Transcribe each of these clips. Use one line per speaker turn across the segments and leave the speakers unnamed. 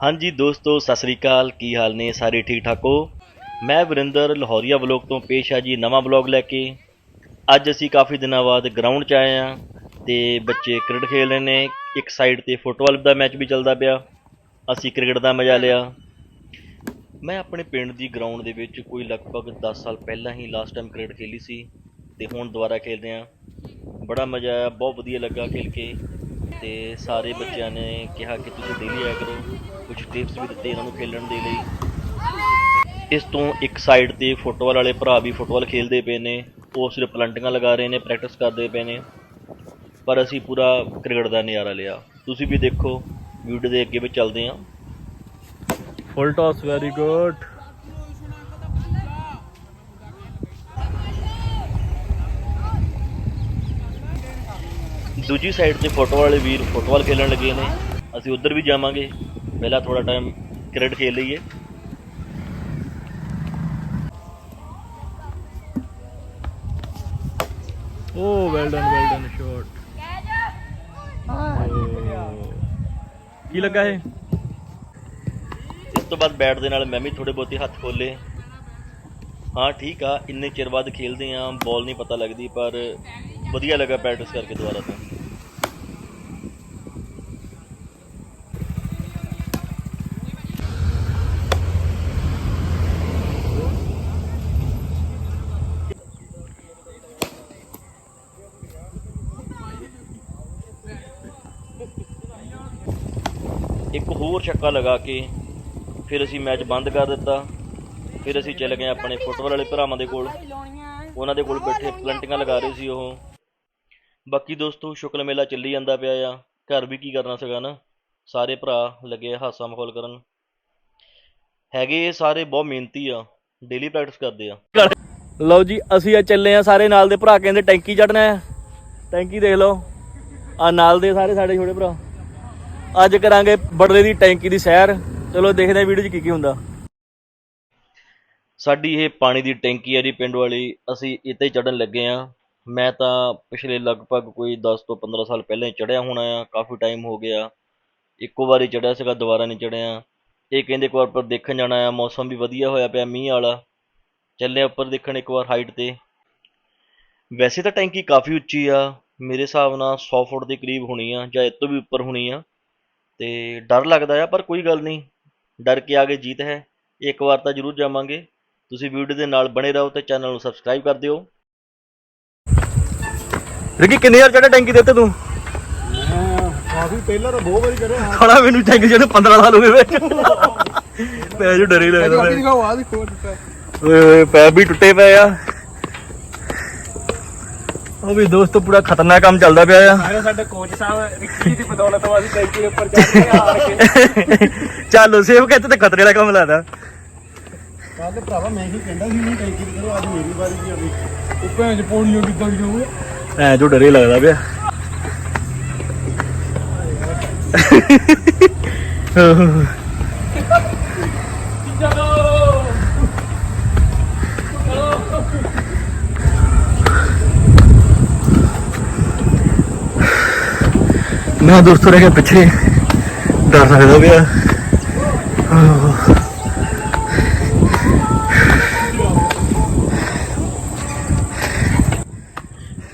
ਹਾਂਜੀ ਦੋਸਤੋ, ਸਤਿ ਸ੍ਰੀ ਅਕਾਲ। ਕੀ ਹਾਲ ਨੇ? ਸਾਰੇ ਠੀਕ ਠਾਕ ਹੋ? ਮੈਂ ਵਰਿੰਦਰ, ਲਾਹੌਰੀਆ ਵਲੌਗ ਤੋਂ ਪੇਸ਼ ਆ ਜੀ ਨਵਾਂ ਵਲੌਗ ਲੈ ਕੇ। ਅੱਜ ਅਸੀਂ ਕਾਫੀ ਦਿਨਾਂ ਬਾਅਦ ਗਰਾਊਂਡ 'ਚ ਆਏ ਆ ਤੇ ਬੱਚੇ ਕ੍ਰਿਕਟ ਖੇਡ ਰਹੇ ਨੇ। ਇੱਕ ਸਾਈਡ ਤੇ ਫੁੱਟਬਾਲ ਦਾ ਮੈਚ ਵੀ ਚੱਲਦਾ ਪਿਆ। ਅਸੀਂ ਕ੍ਰਿਕਟ ਦਾ ਮਜ਼ਾ ਲਿਆ। ਮੈਂ ਆਪਣੇ ਪਿੰਡ ਦੀ ਗਰਾਊਂਡ ਦੇ ਵਿੱਚ ਕੋਈ ਲਗਭਗ 10 ਸਾਲ ਪਹਿਲਾਂ ਹੀ ਲਾਸਟ ਟਾਈਮ ਕ੍ਰਿਕਟ ਖੇਲੀ ਸੀ ਤੇ ਹੁਣ ਦੁਬਾਰਾ ਖੇਡਦੇ ਆ ਬੜਾ ਮਜ਼ਾ ਆਇਆ, ਬਹੁਤ ਵਧੀਆ ਲੱਗਾ ਖੇਲ ਕੇ। ਤੇ ਸਾਰੇ ਬੱਚਿਆਂ ਨੇ ਕਿਹਾ ਕਿ ਤੁਸੀਂ ਡੇਲੀ ਆਇਆ ਕਰੋ। ਕੁਝ ਟਿਪਸ ਵੀ ਦਿੱਤੇ ਇਹਨਾਂ ਨੂੰ ਖੇਲਣ ਦੇ ਲਈ। ਇਸ ਤੋਂ ਇੱਕ ਸਾਈਡ ਤੇ ਫੁੱਟਬਾਲ ਵਾਲੇ ਭਰਾ ਵੀ ਫੁੱਟਬਾਲ ਖੇਲਦੇ ਪਏ ਨੇ। ਉਹ ਸਿਰਫ ਪਲੰਟੀਆਂ ਲਗਾ ਰਹੇ ਨੇ ਪ੍ਰੈਕਟਿਸ ਕਰਦੇ ਪਏ ਨੇ। ਪਰ ਅਸੀਂ ਪੂਰਾ ਕ੍ਰਿਕਟ ਦਾ ਨਜ਼ਾਰਾ ਲਿਆ। ਤੁਸੀਂ ਵੀ ਦੇਖੋ ਵੀਡੀਓ ਦੇ ਅੱਗੇ ਵੀ ਚੱਲਦੇ ਹਾਂ। ਫੁੱਲ ਟਾਸ ਵੈਰੀ ਗੁੱਡ ਦੂਜੀ ਸਾਈਡ ਤੇ ਫੁੱਟਬਾਲ ਵਾਲੇ ਵੀਰ ਫੁੱਟਬਾਲ ਖੇਲਣ ਲੱਗੇ ਨੇ। ਅਸੀਂ ਉੱਧਰ ਵੀ ਜਾਵਾਂਗੇ। ਪਹਿਲਾਂ ਥੋੜਾ ਟਾਈਮ ਕ੍ਰਿਕਟ ਖੇਲ ਲਈਏ। ਓ well done well done shot ਕੀ ਲੱਗਾ ਇਹ? ਇਸ ਤੋਂ ਬਾਅਦ ਬੈਟ ਦੇ ਨਾਲ ਮੈਂ ਵੀ ਥੋੜੇ ਬਹੁਤੇ ਹੱਥ ਖੋਲੇ ਹਾਂ ਠੀਕ ਆ ਇੰਨੇ ਚਿਰ ਬਾਅਦ ਖੇਲਦੇ ਆ ਬਾਲ ਨਹੀਂ ਪਤਾ ਲੱਗਦੀ ਪਰ ਵਧੀਆ ਲੱਗਾ ਪ੍ਰੈਕਟਿਸ ਕਰਕੇ ਦੁਬਾਰਾ ਤੋਂ। ਇੱਕ ਹੋਰ ਛੱਕਾ ਲਗਾ ਕੇ ਫਿਰ ਅਸੀਂ ਮੈਚ ਬੰਦ ਕਰ ਦਿੱਤਾ। ਫਿਰ ਅਸੀਂ ਚੱਲ ਗਏ ਆਪਣੇ ਫੁੱਟਬਾਲ ਵਾਲੇ ਭਰਾਵਾਂ ਦੇ ਕੋਲ। ਉਹਨਾਂ ਦੇ ਕੋਲ ਬੈਠੇ ਪਲੰਟੀਆਂ ਲਗਾ ਰਹੇ ਸੀ ਉਹ। ਬਾਕੀ ਦੋਸਤੋ, ਸ਼ੁਕਲ ਮੇਲਾ ਚੱਲੀ ਜਾਂਦਾ ਪਿਆ ਆ। ਘਰ ਵੀ ਕੀ ਕਰਨਾ ਸੀਗਾ ਨਾ? ਸਾਰੇ ਭਰਾ ਲੱਗੇ ਆ ਹਾਸਾ ਮਖੌਲ ਕਰਨ। ਹੈਗੇ ਇਹ ਸਾਰੇ ਬਹੁਤ ਮਿਹਨਤੀ ਆ। ਡੇਲੀ ਪ੍ਰੈਕਟਿਸ ਕਰਦੇ ਆ। ਲਓ ਜੀ, ਅਸੀਂ ਆ ਚੱਲੇ ਆ ਸਾਰੇ ਨਾਲ ਦੇ ਭਰਾ। ਕਹਿੰਦੇ ਟੈਂਕੀ ਚੜਨਾ ਹੈ ਟੈਂਕੀ ਦੇਖ ਲਓ। ਆ ਨਾਲ ਦੇ ਸਾਰੇ ਸਾਡੇ ਛੋਟੇ ਭਰਾ। ਅੱਜ ਕਰਾਂਗੇ ਬੜਲੇ ਦੀ ਟੈਂਕੀ ਦੀ ਸੈਰ। ਚਲੋ ਦੇਖਦੇ ਆ ਵੀਡੀਓ 'ਚ ਕੀ ਕੀ ਹੁੰਦਾ। ਸਾਡੀ ਇਹ ਪਾਣੀ ਦੀ ਟੈਂਕੀ ਹੈ ਜੀ ਪਿੰਡ ਵਾਲੀ। ਅਸੀਂ ਇੱਥੇ ਚੜਨ ਲੱਗੇ ਆ ਮੈਂ ਤਾਂ ਪਿਛਲੇ ਲਗਭਗ ਕੋਈ 10 ਤੋਂ 15 ਸਾਲ ਪਹਿਲਾਂ ਹੀ ਚੜਿਆ ਹੋਣਾ ਆ। ਕਾਫੀ ਟਾਈਮ ਹੋ ਗਿਆ। ਇੱਕੋ ਵਾਰੀ ਚੜਿਆ ਸੀਗਾ, ਦੁਬਾਰਾ ਨਹੀਂ ਚੜਿਆ ਇਹ ਕਹਿੰਦੇ ਇੱਕ ਵਾਰ ਉੱਪਰ ਦੇਖਣ ਜਾਣਾ ਆ। ਮੌਸਮ ਵੀ ਵਧੀਆ ਹੋਇਆ ਪਿਆ, ਮੀਂਹ ਵਾਲਾ। ਚੱਲੇ ਉੱਪਰ ਦੇਖਣ ਇੱਕ ਵਾਰ ਹਾਈਟ ਤੇ। ਵੈਸੇ ਤਾਂ ਟੈਂਕੀ ਕਾਫੀ ਉੱਚੀ ਆ। ਮੇਰੇ ਹਿਸਾਬ ਨਾਲ 100 ਫੁੱਟ ਦੇ ਕਰੀਬ ਹੋਣੀ ਆ ਜਾਂ ਇਸ ਤੋਂ ਵੀ ਉੱਪਰ ਹੋਣੀ ਆ। ਤੇ ਡਰ ਲੱਗਦਾ ਆ ਪਰ ਕੋਈ ਗੱਲ ਨਹੀਂ। ਡਰ ਕੇ ਆਗੇ ਜੀਤ ਹੈ। ਇੱਕ ਵਾਰ ਤਾਂ ਜ਼ਰੂਰ ਜਾਵਾਂਗੇ। ਤੁਸੀਂ ਵੀਡੀਓ ਦੇ ਨਾਲ ਬਣੇ ਰਹੋ ਤੇ ਚੈਨਲ ਨੂੰ ਸਬਸਕ੍ਰਾਈਬ ਕਰ ਦਿਓ। ਰਿਕੀ ਕਿੰਨੇ ਯਾਰ ਚੜਾ ਟੈਂਕੀ ਦੇ ਉੱਤੇ ਤੂੰ?
ਮੈਂ ਕਾਫੀ ਪਹਿਲਾਂ ਤਾਂ ਬਹੁਤ ਵਾਰੀ ਕਰਿਆ। ਹਾਂ
ਖੜਾ ਮੈਨੂੰ ਟੈਂਕੀ ਜਿਹੜੇ 15 ਸਾਲ ਹੋ ਗਏ ਵਿੱਚ। ਪੈ ਜੋ ਡਰੇ ਲੱਗਦਾ
ਆ ਦੇਖੋ
ਓਏ ਪੈਰ ਵੀ ਟੁੱਟੇ ਪਏ ਆ। ਉਹ ਵੀ ਦੋਸਤੋ ਪੂਰਾ ਖਤਰਨਾਕ ਕੰਮ ਚੱਲਦਾ ਪਿਆ ਆ।
ਆਏ ਸਾਡੇ ਕੋਚ ਸਾਹਿਬ ਰਿੱਕੀ ਜੀ ਦੀ ਬਦੌਲਤ ਅਸੀਂ ਟੈਂਕੀ ਦੇ ਉੱਪਰ ਚੜ੍ਹ ਕੇ ਹਾਰ ਕੇ।
ਚੱਲ ਸੇਵ ਕਹਿੰਦੇ ਤੇ ਖਤਰੇ ਵਾਲਾ ਕੰਮ ਲੱਗਦਾ
ਕੱਲ ਭਰਾਵਾ ਮੈਂ ਹੀ ਕਹਿੰਦਾ ਸੀ ਨਹੀਂ ਟੈਂਕੀ ਦੀ ਕਰੋ ਅੱਜ ਮੇਰੀ ਵਾਰੀ ਵੀ ਆਵੇ ਉਹ ਭੈਣ ਚ ਪੌੜੀਆਂ ਕਿੱਦਾਂ ਜਾਊਗਾ
ਐ ਜੋ ਡਰੇ ਲੱਗਦਾ ਪਿਆ। ਮੈਂ ਦੋਸਤੋ ਰਹਿ ਗਿਆ ਪਿੱਛੇ। ਡਰ ਲੱਗਦਾ ਪਿਆ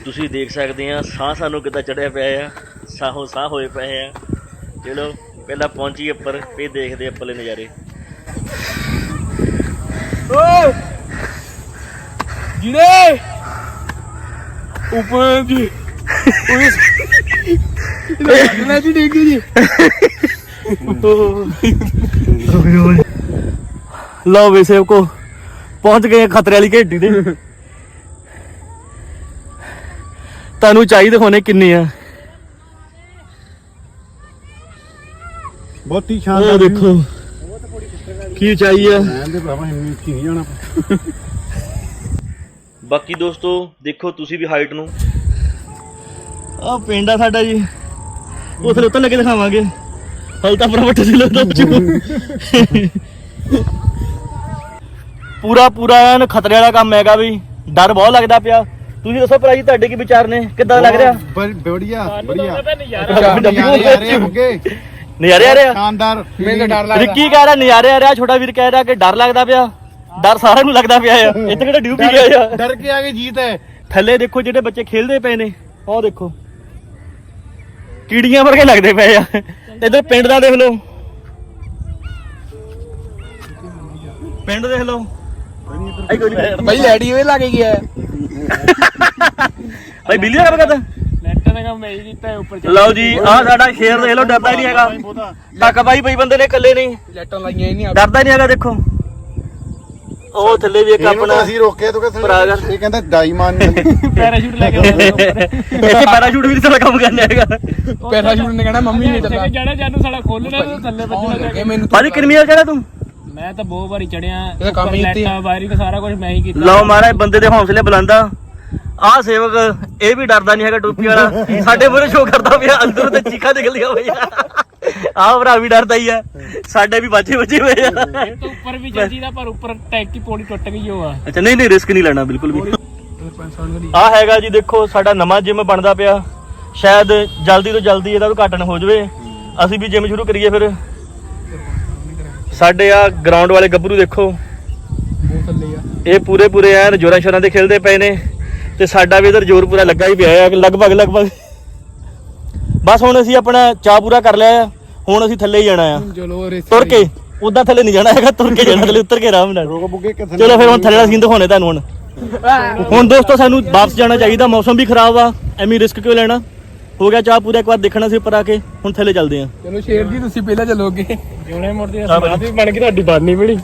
ਤੁਸੀਂ ਦੇਖ ਸਕਦੇ ਆ ਸਾਹ ਸਾਨੂੰ ਕਿੱਦਾਂ ਚੜਿਆ ਪਿਆ ਆ ਸਾਹੋਂ ਸਾਹ ਹੋਏ ਪਏ ਆ। ਚਲੋ ਪਹਿਲਾਂ ਪਹੁੰਚੀਏ ਉੱਪਰ ਫੇਰ ਦੇਖਦੇ ਆ ਪੱਲੇ ਨਜ਼ਾਰੇ।
ਓ ਜਿਨੇ ਉੱਪਰ ਜੀ। ਉਹ ਮੈਂ ਜੀ
ਲਓ ਵੀ ਸੇਵਕੋ ਪਹੁੰਚ ਗਏ ਖਤਰੇ ਵਾਲੀ ਘੇਟੀ ਤੇ। ਤੁਹਾਨੂੰ ਚਾਹੀਦੇ ਹੋਣੇ ਕਿੰਨੇ ਆ?
ਬਹੁਤੀ ਸ਼ਾਨਦਾਰ
ਦੇਖੋ ਕੀ ਚਾਹੀਏ?
ਮੈਂ ਦੇ ਭਰਾਵਾ ਇੰਨੀ ਉੱਚੀ ਨਹੀਂ ਜਾਣਾ।
ਬਾਕੀ ਦੋਸਤੋ ਦੇਖੋ ਤੁਸੀਂ ਵੀ ਹਾਈਟ ਨੂੰ। ਆ ਪਿੰਡ ਆ ਸਾਡਾ ਜੀ। ਉਥੇ ਉੱਤਰ ਲੱਗੇ ਦਿਖਾਵਾਂਗੇ। ਹਲ ਤਾਂ ਆਪਣਾ ਵੱਟੇ ਸਿਲੇ ਤੋਂ ਪੂਰਾ ਪੂਰਾ ਐਨ ਖਤਰੇ ਵਾਲਾ ਕੰਮ ਹੈਗਾ ਵੀ ਡਰ ਬਹੁਤ ਲੱਗਦਾ ਪਿਆ। ਤੁਸੀਂ ਦੱਸੋ ਭਰਾ ਜੀ ਤੁਹਾਡੇ ਕੀ ਵਿਚਾਰ ਨੇ? ਕਿੱਦਾਂ ਲੱਗ ਰਿਹਾ?
ਬੜ- ਬੜੀਆ ਬੜੀਆ।
ਨਜ਼ਾਰਾ।
ਆ ਰਹੇ ਆ ਅੱਗੇ।
ਨਜ਼ਾਰੇ ਆ ਰਿਹਾ
ਸ਼ਾਨਦਾਰ।
ਮੈਨੂੰ ਤਾਂ ਡਰ ਲੱਗਦਾ।
ਰਿੱਕੀ ਕਹਿ ਰਿਹਾ? ਨਜ਼ਾਰੇ ਆ ਰਿਹਾ? ਛੋਟਾ ਵੀਰ ਕਹਿ ਰਿਹਾ ਕਿ ਡਰ ਲੱਗਦਾ ਪਿਆ। ਡਰ ਸਾਰਿਆਂ ਨੂੰ ਲੱਗਦਾ ਪਿਆ ਆ। ਇੱਥੇ ਕਿਹੜਾ ਡਿਊਟੀ ਗਿਆ ਆ?
ਡਰ ਕੇ ਆ ਕੇ ਜੀਤ। ਹੈ
ਥੱਲੇ ਦੇਖੋ ਜਿਹੜੇ ਬੱਚੇ ਖੇਲਦੇ ਪਏ ਨੇ। ਆਹ ਦੇਖੋ। ਕੀੜੀਆਂ ਵਰਗੇ ਲੱਗਦੇ ਪਏ ਆ। ਇਧਰ ਪਿੰਡ ਦਾ ਦੇਖ ਲਓ। ਪਿੰਡ ਦੇਖ ਲਓ।
ਭਾਈ ਲੈਡੀ ਵੇ ਲੱਗ ਗਿਆ
ਭਾਈ ਬਿੱਲੀ ਦਾ ਕੰਮ ਕਰਦਾ
ਕੰਮ ਕੀਤਾ ਉੱਪਰ
ਲਓ ਜੀ ਆਹ ਸਾਡਾ ਸ਼ੇਰ ਦੇਖ ਲਓ ਡਰਦਾ ਹੀ ਨਹੀਂ ਹੈਗਾ। ਟੱਕ ਬਾਈ ਬਈ ਬੰਦੇ ਨੇ ਇਕੱਲੇ ਨਹੀਂ।
ਲੈਟਾਂ ਲਾਈਆਂ ਹੀ ਨਹੀਂ
ਡਰਦਾ ਹੀ ਨਹੀਂ ਹੈਗਾ ਦੇਖੋ। ਉਹ ਥੱਲੇ ਵੀ ਇੱਕ
ਇਹਨੂੰ
ਆਪਣਾ
ਤਾਂ ਅਸੀਂ ਰੋਕਿਆ ਤੂੰ। ਕਹਿੰਦਾ ਇਹ ਮਾਰਨ
ਪੈਰਾਸ਼ੂਟ ਲੈ ਕੇ
ਇੱਥੇ ਪੈਰਾਸ਼ੂਟ ਵੀ ਸਾਡਾ ਕੰਮ ਕਰਨਾ ਹੈਗਾ।
ਪੈਰਾਸ਼ੂਟ ਨੇ ਕਹਿਣਾ ਮੰਮੀ ਨੇ ਚੱਲਾ ਜਿਹੜਾ ਜਾਨੂੰ ਸਾਡਾ ਖੋਲਣਾ ਥੱਲੇ ਵੱਜਣਾ ਮੈਨੂੰ
ਭਾਜੀ ਕਿੰਨੀ ਵਾਰ ਚੜਾ ਤੂੰ?
ਮੈਂ ਤਾਂ ਬਹੁਤ ਵਾਰੀ ਚੜਿਆ
ਇਹਦਾ ਕੰਮ ਹੀ ਇੱਥੇ ਆ।
ਵਾਇਰਿੰਗ ਸਾਰਾ ਕੁਝ ਮੈਂ ਹੀ ਕੀਤਾ।
ਲਓ ਮਹਾਰਾਜ ਬੰਦੇ ਦੇ ਹੌਸਲੇ ਬੁਲੰਦਾ ਆਹ ਸੇਵਕ ਇਹ ਵੀ ਡਰਦਾ ਨਹੀਂ ਹੈਗਾ ਟੋਪੀ ਵਾਲਾ। ਸਾਡੇ ਮੂਹਰੇ ਸ਼ੋਅ ਕਰਦਾ ਪਿਆ ਅੰਦਰੋਂ ਤੇ ਚੀਖਾਂ ਨਿਕਲਦੀਆਂ ਹੋਈਆਂ। ਆਹ ਭਰਾ ਵੀ ਡਰਦਾ ਹੀ ਆ। ਸਾਡੇ ਵੀ ਬਾਜੇ ਵੱਜੇ ਹੋਏ ਆ।
ਇਹ ਤੋਂ ਉੱਪਰ ਵੀ ਚੱਲਦੀ ਦਾ ਪਰ ਉੱਪਰ ਟੈਂਕੀ ਪੌੜੀ ਟੁੱਟ ਗਈ ਉਹ ਆ।
ਅੱਛਾ ਨਹੀਂ ਨਹੀਂ ਰਿਸਕ ਨਹੀਂ ਲੈਣਾ ਬਿਲਕੁਲ ਵੀ। ਆਹ ਹੈਗਾ ਜੀ ਦੇਖੋ ਸਾਡਾ ਨਵਾਂ ਜਿਮ ਬਣਦਾ ਪਿਆ। ਸ਼ਾਇਦ ਜਲਦੀ ਤੋਂ ਜਲਦੀ ਇਹਦਾ ਉਦਘਾਟਨ ਹੋ ਜਾਵੇ। ਅਸੀਂ ਵੀ ਜਿਮ ਸ਼ੁਰੂ ਕਰੀਏ ਫਿਰ। ਸਾਡੇ ਆ ਗਰਾਊਂਡ ਵਾਲੇ ਗੱਭਰੂ ਦੇਖੋ।
ਆ।
ਇਹ ਪੂਰੇ ਪੂਰੇ ਐਨ ਜੋਰਾਂ ਸ਼ੋਰਾਂ ਦੇ ਖੇਲਦੇ ਪਏ ਨੇ। ਤੇ ਸਾਡਾ ਵੀ ਇਧਰ ਜ਼ੋਰ ਪੂਰਾ ਲੱਗਾ ਹੀ ਪਿਆ ਹੈ ਲਗਭਗ ਲਗਭਗ। ਬਸ ਹੁਣ ਅਸੀਂ ਆਪਣਾ ਚਾਹ ਪੂਰਾ ਕਰ ਲਿਆ ਆ। ਹੁਣ ਅਸੀਂ ਥੱਲੇ ਹੀ ਜਾਣਾ ਆ।
ਚਲੋ
ਤੁਰ ਕੇ ਉਦਾਂ ਥੱਲੇ ਨਹੀਂ ਜਾਣਾ ਹੈਗਾ ਤੁਰ ਕੇ ਜਾਣਾ ਥੱਲੇ ਉੱਤਰ ਕੇ ਆਰਾਮ ਨਾਲ।
ਰੋਕ ਬੁੱਗੇ ਕਿੱਥੇ
ਚਲੋ ਫਿਰ ਹੁਣ ਥੱਲੇ ਦਾ ਸੀਨ ਦਿਖਾਉਣੇ ਤੁਹਾਨੂੰ ਹੁਣ। ਹੁਣ ਦੋਸਤੋ ਸਾਨੂੰ ਵਾਪਸ ਜਾਣਾ ਚਾਹੀਦਾ ਮੌਸਮ ਵੀ ਖਰਾਬ ਆ ਐਵੇਂ ਰਿਸਕ ਕਿਉਂ ਲੈਣਾ? ਹੋ ਗਿਆ ਚਾਹ ਪੂਰਾ ਇੱਕ ਵਾਰ ਦੇਖਣਾ ਸੀ ਉੱਪਰ ਆ ਕੇ ਹੁਣ ਥੱਲੇ ਚੱਲਦੇ ਆ।
ਚਲੋ ਸ਼ੇਰ ਜੀ ਤੁਸੀਂ ਪਹਿਲਾਂ ਚੱਲੋਗੇ।
ਜਿਉਣੇ
ਭਾਜੀ।
ਸਮਾਧ ਵੀ ਬਣ ਗਈ ਤੁਹਾਡੀ ਬਾਨੀ ਬਣੀ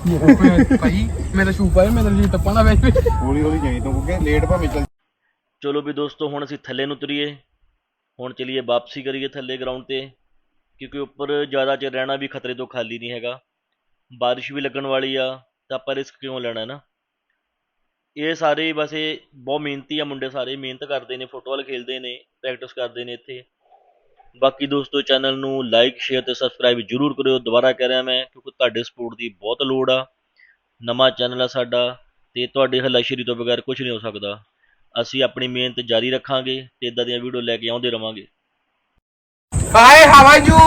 ਭਾਈ ਮੈਂ ਤਾਂ ਸ਼ੂ ਪਾਇਆ ਮੈਂ ਤਾਂ ਜੀ ਟੱਪਾਂ ਦਾ ਵੇ
ਹੌਲੀ ਹੌਲੀ ਜਾਈ ਤੂੰ ਬੁੱਗੇ ਲੇਟ ਭਾਵੇਂ ਚੱਲ
ਚਲੋ ਵੀ ਦੋਸਤੋ ਹੁਣ ਅਸੀਂ ਥੱਲੇ ਨੂੰ ਉਤਰੀਏ। ਹੁਣ ਚਲੀਏ ਵਾਪਸੀ ਕਰੀਏ ਥੱਲੇ ਗਰਾਊਂਡ ਤੇ, ਕਿਉਂਕਿ ਉੱਪਰ ਜ਼ਿਆਦਾ ਚਿਰ ਰਹਿਣਾ ਵੀ ਖਤਰੇ ਤੋਂ ਖਾਲੀ ਨਹੀਂ ਹੈਗਾ। ਬਾਰਿਸ਼ ਵੀ ਲੱਗਣ ਵਾਲੀ ਆ, ਤਾਂ ਆਪਾਂ ਰਿਸਕ ਕਿਉਂ ਲੈਣਾ ਨਾ? ਇਹ ਸਾਰੇ ਬਸ ਇਹ ਬਹੁਤ ਮਿਹਨਤੀ ਆ ਮੁੰਡੇ ਸਾਰੇ, ਮਿਹਨਤ ਕਰਦੇ ਨੇ, ਫੁੱਟਬਾਲ ਖੇਡਦੇ ਨੇ ਪ੍ਰੈਕਟਿਸ ਕਰਦੇ ਨੇ ਇੱਥੇ। ਬਾਕੀ ਦੋਸਤੋ ਚੈਨਲ ਨੂੰ ਲਾਈਕ ਸ਼ੇਅਰ ਤੇ ਸਬਸਕ੍ਰਾਈਬ ਜਰੂਰ ਕਰਿਓ। ਦੁਬਾਰਾ ਕਹਿ ਰਿਹਾ ਮੈਂ, ਕਿਉਂਕਿ ਤੁਹਾਡੇ ਸਪੋਰਟ ਦੀ ਬਹੁਤ ਲੋੜ ਆ। ਨਵਾਂ ਚੈਨਲ ਆ ਸਾਡਾ, ਤੇ ਤੁਹਾਡੇ ਹੱਲਾਸ਼ੇਰੀ ਤੋਂ ਬਗੈਰ ਕੁਝ ਨਹੀਂ ਹੋ ਸਕਦਾ। ਅਸੀਂ ਆਪਣੀ ਮਿਹਨਤ ਜਾਰੀ ਰੱਖਾਂਗੇ ਤੇ ਇਦਾਂ ਦੀਆਂ ਵੀਡੀਓ ਲੈ ਕੇ ਆਉਂਦੇ ਰਵਾਂਗੇ।
ਹਾਏ ਹਾਵਾ ਯੂ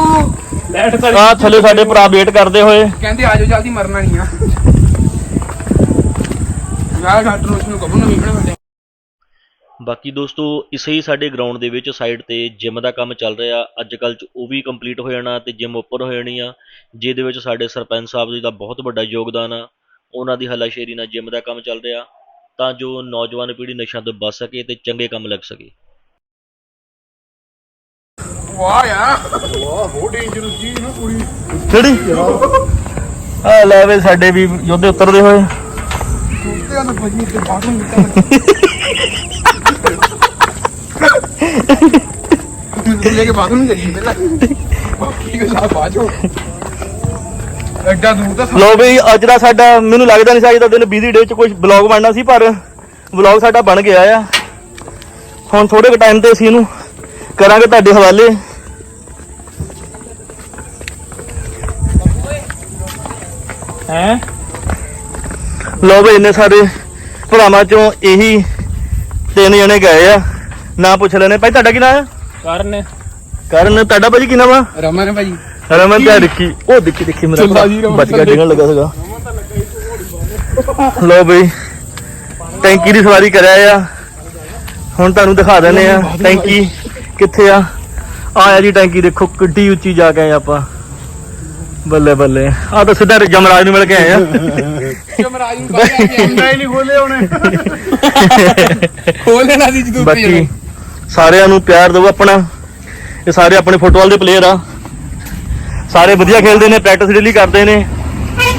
ਲੈਟ ਤਾਂ
ਆ ਥੱਲੇ ਸਾਡੇ ਭਰਾ ਵੇਟ ਕਰਦੇ ਹੋਏ।
ਕਹਿੰਦੇ ਆਜੋ ਜਲਦੀ ਮਰਨਾ ਨਹੀਂ ਆ। ਯਾਰ ਘੱਟ ਨੂੰ ਨੂੰ ਕਬੂ ਨਹੀਂ ਮਿਲਣਾ
ਬਾਕੀ ਦੋਸਤੋ ਇਸੇ ਹੀ ਸਾਡੇ ਗਰਾਊਂਡ ਦੇ ਵਿੱਚ ਸਾਈਡ ਤੇ ਜਿਮ ਦਾ ਕੰਮ ਚੱਲ ਰਿਹਾ। ਅੱਜ ਕੱਲ ਚ ਉਹ ਵੀ ਕੰਪਲੀਟ ਹੋ ਜਾਣਾ ਤੇ ਜਿਮ ਉੱਪਰ ਹੋ ਜਾਣੀ ਆ ਜਿਹਦੇ ਵਿੱਚ ਸਾਡੇ ਸਰਪੰਚ ਸਾਹਿਬ ਜੀ ਦਾ ਬਹੁਤ ਵੱਡਾ ਯੋਗਦਾਨ ਆ। ਉਹਨਾਂ ਦੀ ਹੱਲਾਸ਼ੇਰੀ ਨਾਲ ਜਿਮ ਦਾ ਕੰਮ ਚੱਲ ਰਿਹਾ। ਤਾਂ ਜੋ ਨੌਜਵਾਨ ਪੀੜ੍ਹੀ ਨਸ਼ਿਆਂ ਤੋਂ ਬਚ ਸਕੇ ਤੇ ਚੰਗੇ ਕੰਮ ਲੱਗ ਸਕੇ।
ਵਾਹ ਯਾਰ।
ਵਾਹ ਬਹੁਤ ਡੇਂਜਰਸ ਜੀ ਨਾ ਕੁੜੀ
ਕਿਹੜੀ? ਆ ਲੈ ਵੇ ਸਾਡੇ ਵੀ ਯੋਧੇ ਉਤਰਦੇ ਹੋਏ।
ਆ ਤਾਂ ਭਾਜੀ ਤੇ ਬਾਥਰੂਮ ਨਿਕਲ ਤੂੰ ਲੈ ਕੇ ਬਾਥਰੂਮ ਜਾਈਏ ਪਹਿਲਾਂ। ਬਾਕੀ ਕੇ ਸਾਹ ਬਾਜੋ ਐਡਾ ਦੂਰ ਤਾਂ
ਲੋ ਬਈ ਅੱਜ ਦਾ ਸਾਡਾ ਮੈਨੂੰ ਲੱਗਦਾ ਨਹੀਂ ਸੀ ਅੱਜ ਦਾ ਦਿਨ ਬਿਜ਼ੀ ਡੇ ਚ ਕੁਝ ਵਲੌਗ ਬਣਨਾ ਸੀ ਪਰ ਵਲੌਗ ਸਾਡਾ ਬਣ ਗਿਆ ਆ। ਹੁਣ ਥੋੜੇ ਕੁ ਟਾਈਮ ਤੇ ਅਸੀਂ ਇਹਨੂੰ ਕਰਾਂਗੇ ਤੁਹਾਡੇ ਹਵਾਲੇ।
ਹੈ?
ਲੋ ਬਈ ਇੰਨੇ ਸਾਰੇ ਭਰਾਵਾਂ ਚੋਂ ਇਹੀ ਤਿੰਨ ਜਣੇ ਗਏ ਆ। ਨਾ ਪੁੱਛ ਲੈਣੇ। ਭਾਈ ਤੁਹਾਡਾ ਕੀ ਨਾਮ ਆ?
ਕਰਨ।
ਕਰਨ ਤੁਹਾਡਾ ਭਾਜੀ ਕੀ ਨਾਮ ਆ
ਰਮਨ ਭਾਜੀ
ਰਮਨ ਤੇ ਰਿੱਕੀ ਉਹ ਦੇਖੀ ਦੇਖੀ ਮੇਰਾ
ਚੱਲਾ ਜੀ, ਰਮਨ
ਬੱਚ ਗਿਆ ਡਿੱਗਣ ਲੱਗਾ ਸੀਗਾ। ਲੋ ਬਈ ਟੈਂਕੀ ਦੀ ਸਵਾਰੀ ਕਰਿਆ ਆ। ਹੁਣ ਤੁਹਾਨੂੰ ਦਿਖਾ ਦਿੰਦੇ ਆ ਟੈਂਕੀ ਕਿੱਥੇ ਆ? ਆਇਆ ਜੀ ਟੈਂਕੀ ਦੇਖੋ ਕਿੱਡੀ ਉੱਚੀ ਜਾ ਕੇ ਆਏ ਆਪਾਂ। ਬੱਲੇ ਬੱਲੇ ਆ ਤਾਂ ਸਿੱਧਾ ਜਮਰਾਜ ਨੂੰ ਮਿਲ ਕੇ ਆਏ ਆ।
ਜਮਰਾਜ ਨੂੰ ਬਾਹਰ ਕੇ
ਹੀ ਨਹੀਂ ਖੋਲੇ ਉਹਨੇ
ਖੋਲ ਲੈਣਾ ਸੀ ਜਦੋਂ ਉੱਤੇ
ਬਾਕੀ ਸਾਰਿਆਂ ਨੂੰ ਪਿਆਰ ਦਿਓ ਆਪਣਾ। ਇਹ ਸਾਰੇ ਆਪਣੇ ਫੁੱਟਬਾਲ ਦੇ ਪਲੇਅਰ ਆ। ਸਾਰੇ ਵਧੀਆ ਖੇਲਦੇ ਨੇ ਪ੍ਰੈਕਟਿਸ ਡੇਲੀ ਕਰਦੇ ਨੇ।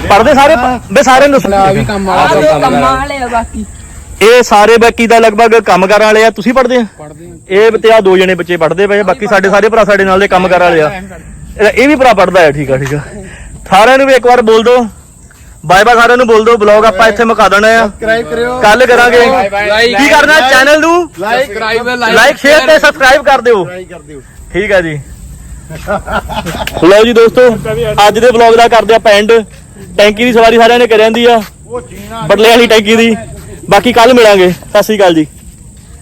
ਪੜਦੇ ਸਾਰੇ ਬੇ ਸਾਰੇ ਨੂੰ
ਆ ਵੀ ਕੰਮ ਵਾਲਾ ਕੰਮ
ਕੰਮਾਂ ਵਾਲੇ ਆ ਬਾਕੀ।
ਇਹ ਸਾਰੇ ਬਾਕੀ ਦਾ ਲਗਭਗ ਕੰਮ ਕਰਨ ਵਾਲੇ ਆ ਤੁਸੀਂ ਪੜਦੇ ਆ?
ਪੜਦੇ
ਇਹ ਤੇ ਆ ਦੋ ਜਣੇ ਬੱਚੇ ਪੜਦੇ ਪਏ ਆ, ਬਾਕੀ ਸਾਡੇ ਸਾਰੇ ਭਰਾ ਸਾਡੇ ਨਾਲ ਦੇ ਕੰਮ ਕਰਨ ਵਾਲੇ ਆ। ਇਹਦਾ- ਇਹ ਵੀ ਭਰਾ ਪੜਦਾ ਹੈ ਠੀਕ ਆ ਠੀਕ ਆ। ਸਾਰਿਆਂ ਨੂੰ ਵੀ ਇੱਕ ਵਾਰ ਬੋਲ ਦਿਓ ਬਾਏ ਬਾਏ ਸਾਰਿਆਂ ਨੂੰ ਬੋਲ ਦਿਓ ਬਲੌਗ ਆਪਾਂ ਇੱਥੇ ਮੁਕਾ ਦੇਣਾ ਆ।
ਸਬਸਕ੍ਰਾਈਬ ਕਰਿਓ।
ਕੱਲ ਕਰਾਂਗੇ। ਕੀ ਕਰਨਾ ਚੈਨਲ ਨੂੰ?
ਸਬਸਕ੍ਰਾਈਬ
ਲਾਈਕ ਸ਼ੇਅਰ ਤੇ ਸਬਸਕ੍ਰਾਈਬ ਕਰ ਦਿਓ।
ਟਰਾਈ ਕਰ ਦਿਓ।
ਠੀਕ ਆ ਜੀ। ਲਓ ਜੀ ਦੋਸਤੋ ਅੱਜ ਦੇ ਵਲੌਗ ਦਾ ਕਰਦੇ ਆਪਾਂ ਐਂਡ ਟੈਂਕੀ ਦੀ ਸਵਾਰੀ ਸਾਰਿਆਂ ਨੇ ਕਰ ਜਾਂਦੀ ਆ। ਬਟਲੇ ਵਾਲੀ ਟੈਂਕੀ ਦੀ। ਬਾਕੀ ਕੱਲ ਮਿਲਾਂਗੇ। ਸਤਿ ਸ੍ਰੀ ਅਕਾਲ ਜੀ।